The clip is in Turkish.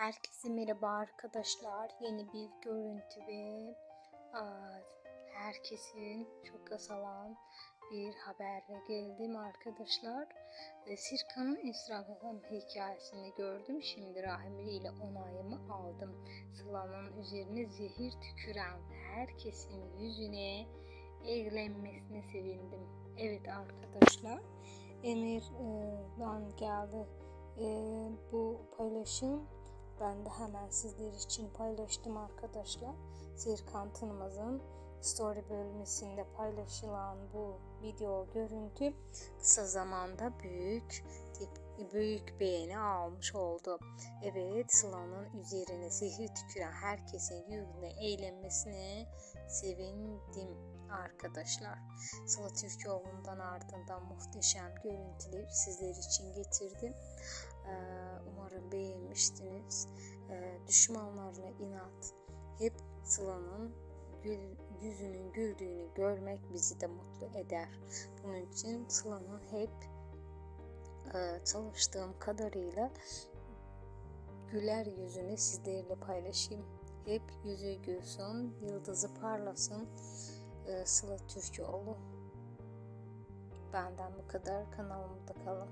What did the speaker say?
Herkese merhaba arkadaşlar. Yeni bir görüntü ve herkesin çok asalan bir haberle geldim arkadaşlar. E, Sirkan'ın Instagram hikayesini gördüm. Şimdi Rahimli ile onayımı aldım. Sıla'nın üzerine zehir tüküren herkesin yüzüne eğlenmesine sevindim. Evet arkadaşlar. Emir'den geldi e, bu paylaşım. Ben de hemen sizler için paylaştım arkadaşlar. Serkan Tınmaz'ın story bölmesinde paylaşılan bu video görüntü kısa zamanda büyük büyük beğeni almış oldu. Evet Sıla'nın üzerine zehir tüküren herkesin yüzüne eğlenmesine sevindim arkadaşlar. Sıla Türkoğlu'ndan ardından muhteşem görüntüleri sizler için getirdim. Ee, Umarım beğenmiştiniz. Ee, Düşmanlarına inat. Hep Sıla'nın gül, yüzünün güldüğünü görmek bizi de mutlu eder. Bunun için Sıla'nın hep e, çalıştığım kadarıyla güler yüzünü sizlerle paylaşayım. Hep yüzü gülsün, yıldızı parlasın. Ee, Sıla Türkoğlu. Benden bu kadar. Kanalımda kalın.